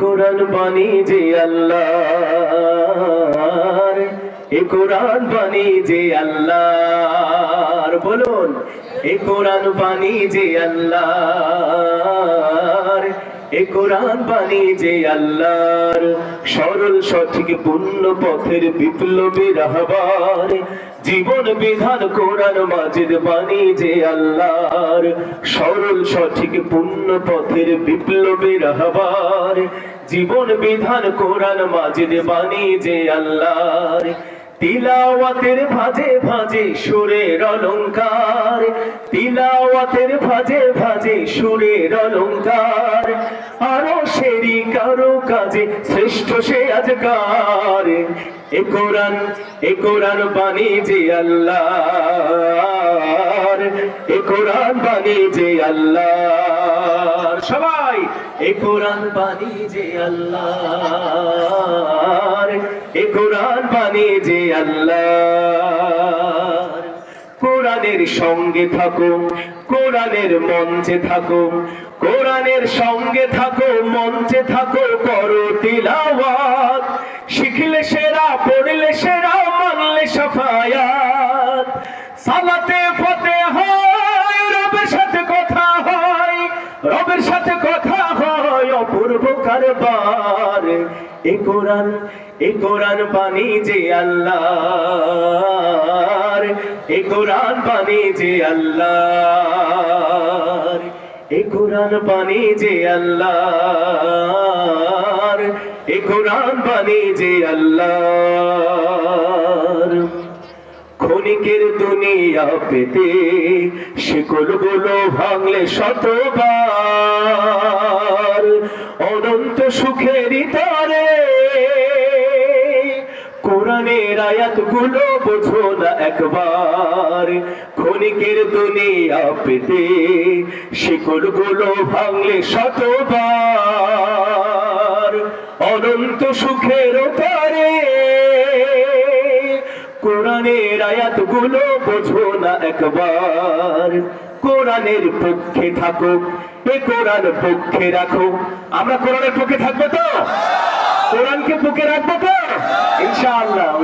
কোরআন বাণী যে আল্লাহর। এ কোরআন বাণী যে আল্লাহর। বলুন, এ কোরআন বাণী যে আল্লাহর। এ কোরআন বাণী যে আল্লাহর। সরল, সঠিক, পূর্ণ পথের বিপ্লবী রাহবার জীবন বিধান কোরআন মাজিদ বাণী যে আল্লাহর। সরল, সঠিক, পূর্ণ পথের বিপ্লবের রাহবার জীবন বিধান কোরআন মাজিদ বাণী যে আল্লাহর। তিলাওয়াতের ভাজে ভাজে সুরের অলঙ্কার তিলাওয়াতের ভাজে ভাজে সুরের অলঙ্কার আরও সেরি কারও কাজে শ্রেষ্ঠ সে আজকার এ কোরআন এ কোরআন বাণী যে আল্লাহ এ কোরআন বাণী যে আল্লাহ সবাই, এ কোরআন বাণী যে আল্লাহ এ কোরআন বাণী যে আল্লাহর। কোরআনের সঙ্গে থাকো, কোরআনের মঞ্চে থাকো, কোরআনের সঙ্গে থাকো, মঞ্চে থাকো, করো তিলাওয়াত। শিখলে সেরা, পড়লে সেরা, মানলে সাফায়াত। সালাতে ফতে হয়, রবের সাথে কথা হয়, রবের সাথে কথা অপূর্ব কারবার এ কোরআন এ কোরআন বাণী যে আল্লাহর, এ কোরআন বাণী যে আল্লাহ এ কোরআন বাণী যে আল্লাহ এ কোরআন পানি যে আল্লাহ ক্ষণিকের দুনিয়া পেতে শিকলগুলো ভাঙলে শতবার। সুখের তারে কোরআনের আয়াতগুলো বোঝো না একবার। ক্ষণিকের দুনিয়া পেতে শিকলগুলো ভাঙলে শতবার। অনন্ত সুখের তারে কোরআনের আয়াতগুলো বোঝো না একবার। কোরআনের পক্ষে থাকো। এ কোরআন পক্ষে রাখো। আমরা কোরআনের পক্ষে থাকব তো? কোরআনকে বুকে রাখব তো? ইনশাআল্লাহ।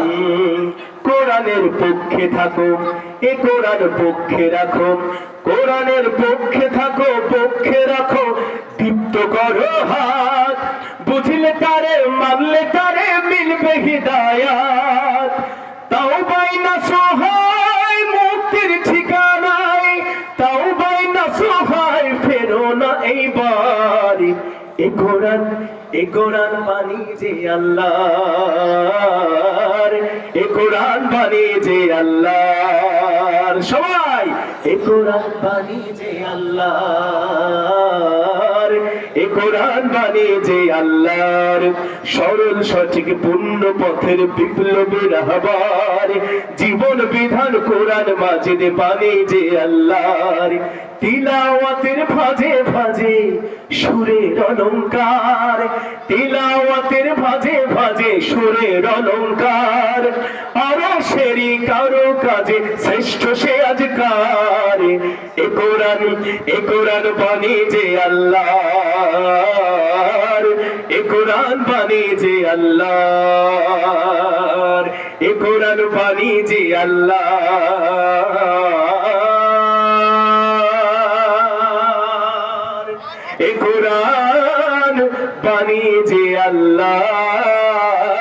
কোরআনের পক্ষে থাকো। এ কোরআন পক্ষে রাখো। কোরআনের পক্ষে থাকো, পক্ষে রাখো। দীপ্ত করো হাত। বুঝলে তারে, মানলে তারে, মিলবে হিদায়াত। না এইবার এ কোরআন এ কোরআন বাণী যে আল্লাহর। এ কোরআন বাণী যে আল্লাহর। সবাই, এ কোরআন বাণী যে আল্লাহর। এ কোরআন বাণী যে আল্লাহর সরল, সঠিক, পূর্ণ পথের বিপ্লবী রাহবার জীবন বিধান কোরআন মাজিদ বাণী যে আল্লাহর। তিলাওয়াতের ভাজে ভাজে সুরের অলঙ্কার। তিলাওয়াতের ভাজে ভাজে সুরের অলঙ্কার। আরও সেরি কারও কাজে শ্রেষ্ঠ সে আজকার। এ কোরআন এ কোরআন বাণী যে আল্লাহর। এ কোরআন পানি যে আল্লাহর। এ কোরআন পানি যে আল্লাহর। এ কোরআন পানি যে আল্লাহ